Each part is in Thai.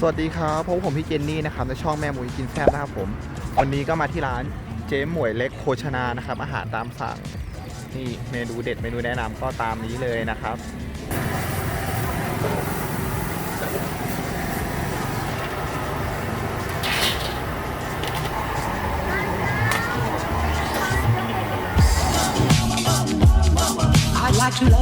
สวัสดีครับพบกับผมพี่เจนนี่นะครับในช่องแม่หมูกินแซ่บนะครับผม วันนี้ก็มาที่ร้านเจ๊หมวยเล็กโภชนานะครับ อาหารตามสั่ง นี่เมนูเด็ดเมนูแนะนำก็ตามนี้เลยนะครับ รอ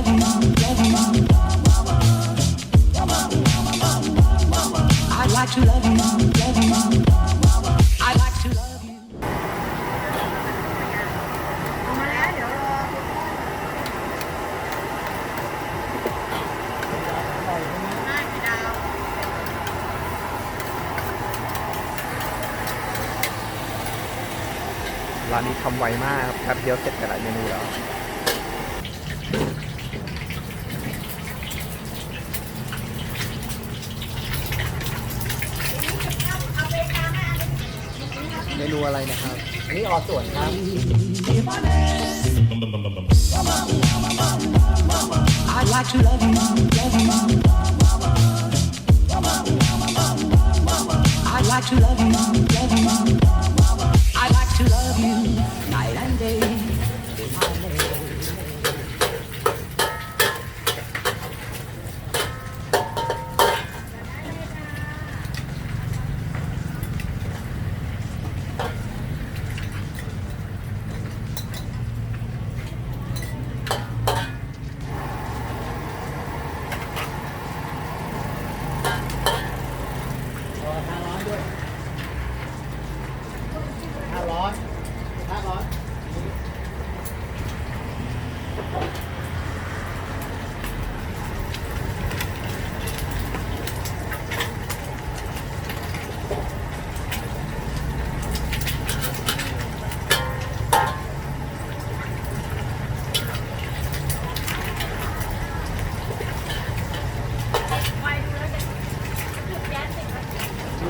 ได้พี่ดาวร้านนี้ทำไวมากครับแป๊บเดียวเสร็จแต่ละเมนูแล้ว นูอะไรนะครับ อันนี้ออส่วนครับ I'd like to love you,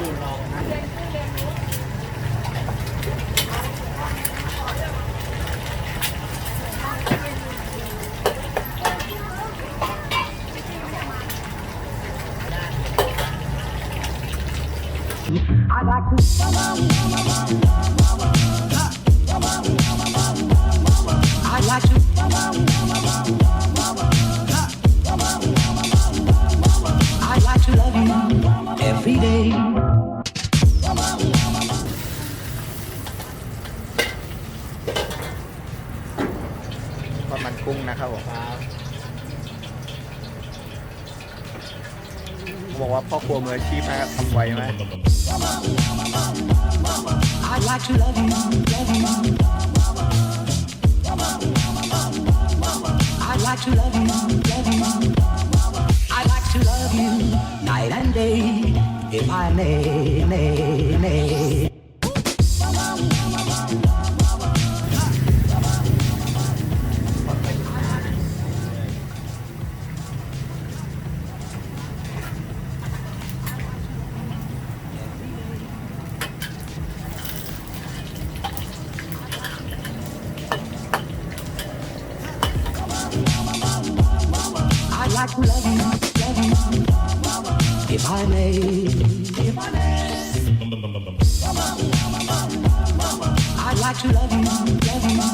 'I'd like to. I'd like to. กุ้งนะครับผมบอกว่าพ่อครัวมืออาชีพนะครับทำไวไหม I'd like to love you, love you. I'd like to love you, love you. I'd like to love you night and day, if I may, may, may. Like to love you. If I may, if I may. I'd like to love you, love you.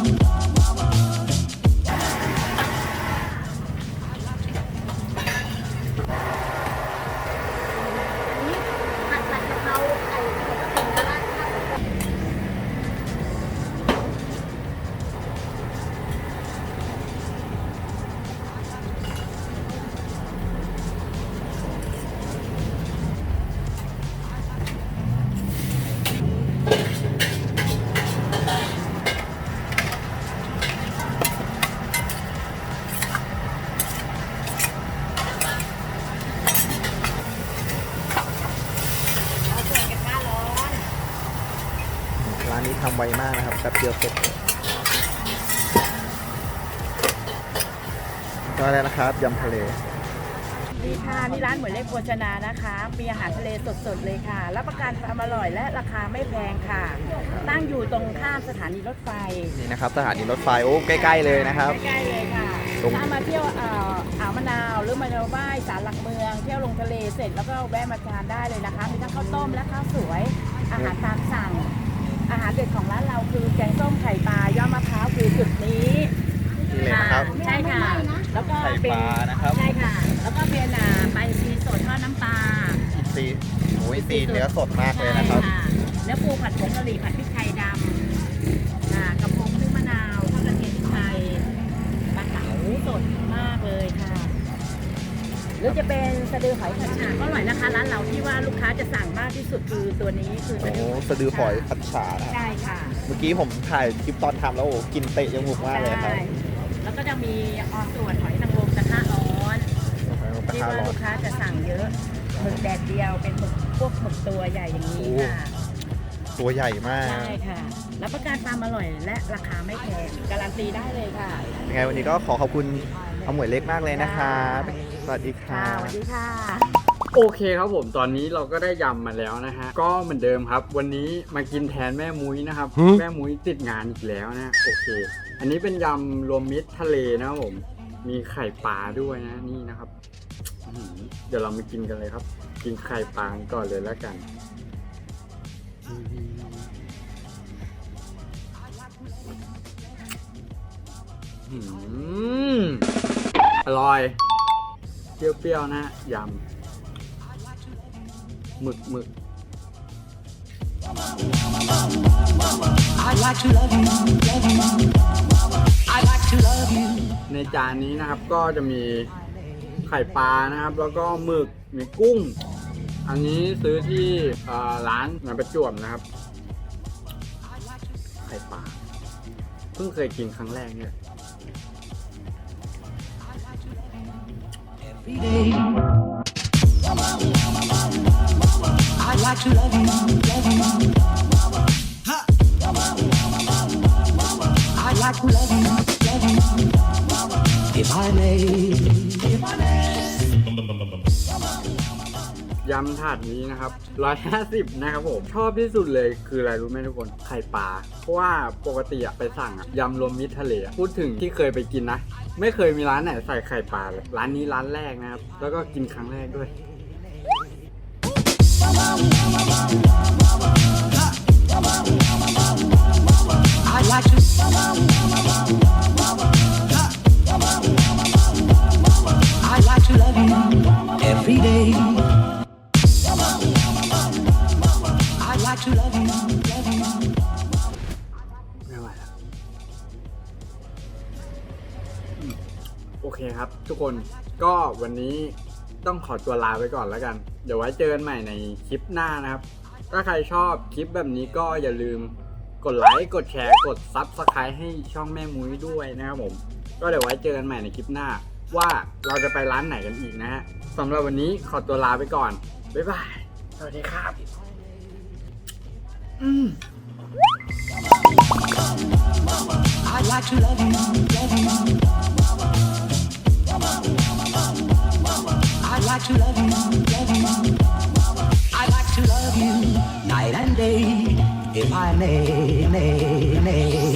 ไวมากนะครับแป๊บเดียวเสร็จก็ได้นะครับยำทะเลดีค่ะนี่ร้านหมวยเล็กโภชนานะคะ มีอาหารทะเลสดๆเลยค่ะ รับประกันความอร่อยและราคาไม่แพงค่ะ ตั้งอยู่ตรงข้ามสถานีรถไฟนี่นะครับสถานีรถไฟโอ้ใกล้ ๆเลยนะครับใกล้ๆเลยค่ะตรงถ้ามาเที่ยวเอ่ออ่าวมะนาวหรือมาเที่ยวบ้ายสารหลักเมืองเที่ยวลงทะเลเสร็จแล้วก็แวะมาทานได้เลยนะคะ มีทั้งข้าวต้มและข้าวสวยอาหารตามสั่ง อาหารเด็ดของร้านเราคือแกงส้มไข่ปลายอดมะพร้าวคือจุดนี้นี่เลยนะครับ ใช่ค่ะ แล้วก็ไข่เป็นปลานะครับใช่ค่ะ แล้วก็เป็นอ่าปลาอินทรีสดทอดน้ำปลา อินซีโอ้ยซีเนื้อสดมากเลยนะครับ ใช่ สะดือหอยผัดฉ่าก็อร่อยนะคะร้านเราที่ว่าลูกค้าจะสั่งมากที่สุดคือตัวนี้คือสะโอ้ดือสะดือหอยผัดฉานะครับใช่ค่ะเมื่อกี้ผมถ่ายคลิปตอนทำแล้วโอ้กินเตะจมูกมากเลยครับใช่แล้วก็จะมีออส่วนหอยนางรมกระทะร้อนกระที่ทะว่าร้อลูนกค้าจะสั่งเยอะหมึกแดดเดียวเป็นหมึกพวกหมึกตัวใหญ่อย่างนี้ค่ะตัวใหญ่มาก ใช่ค่ะ รับประกันความอร่อยและราคาไม่แพง การันตีได้เลยค่ะ ยังไงวันนี้ก็ขอขอบคุณเอาหมวยเล็กมากเลยนะครับส วัสดีคค่ะรับสวัสดีค่ะ โอเคครับผมตอนนี้เราก็ได้ยำมาแล้วนะฮะ ก็เหมือนเดิมครับ วันนี้มากินแทนแม่มุ้ยนะครับ แม่มุ้ยติดงานอีกแล้วนะ โอเค อันนี้เป็นยำรวมมิตรทะเลนะครับผม มีไข่ปลาด้วยนะนี่นะครับอื้อหือเดี๋ยวเรามากินกันเลยครับ กินไข่ปลาก่อนเลยแล้วกันอื้อหืออร่อย เปรี้ยวๆนะยำหมึกหมึก I'd like to love you, love you. I'd like to love you. ในจานนี้นะครับก็จะมีไข่ปลานะครับ แล้วก็หมึกมีกุ้ง อันนี้ซื้อที่เอ่อร้านในประจวบนะครับ ไข่ปลาเพิ่งเคยกินครั้งแรกเนี่ย I'd like to love you, love you. I'd like to love you, love you. If I may, if I may. ยำถาดนี้นะครับ 150 นะครับผม ชอบที่สุดเลยคืออะไรรู้ไหมทุกคน ไข่ปลา เพราะว่าปกติอะไปสั่งอะยำรวมมิตรทะเล พูดถึงที่เคยไปกินนะ ไม่เคยมีร้านไหนใส่ไข่ปลาเลยร้านนี้ร้านแรกนะครับ แล้วก็กินครั้งแรกด้วย I like to. love you every day. I like to love you, เคครับทุกคนก็วันนี้ต้องขอตัวลาไปก่อนแล้วกัน เดี๋ยวไว้เจอกันใหม่ในคลิปหน้านะครับ ถ้าใครชอบคลิปแบบนี้ก็อย่าลืมกดไลค์กดแชร์กดซับสไครต์ให้ช่องแม่มุ้ยด้วยนะครับผม ก็เดี๋ยวไว้เจอกันใหม่ในคลิปหน้า ว่าเราจะไปร้านไหนกันอีกนะฮะสำหรับวันนี้ขอตัวลาไปก่อน บ๊ายบาย สวัสดีครับอืม I'd like to love you, love you. I may, may, may.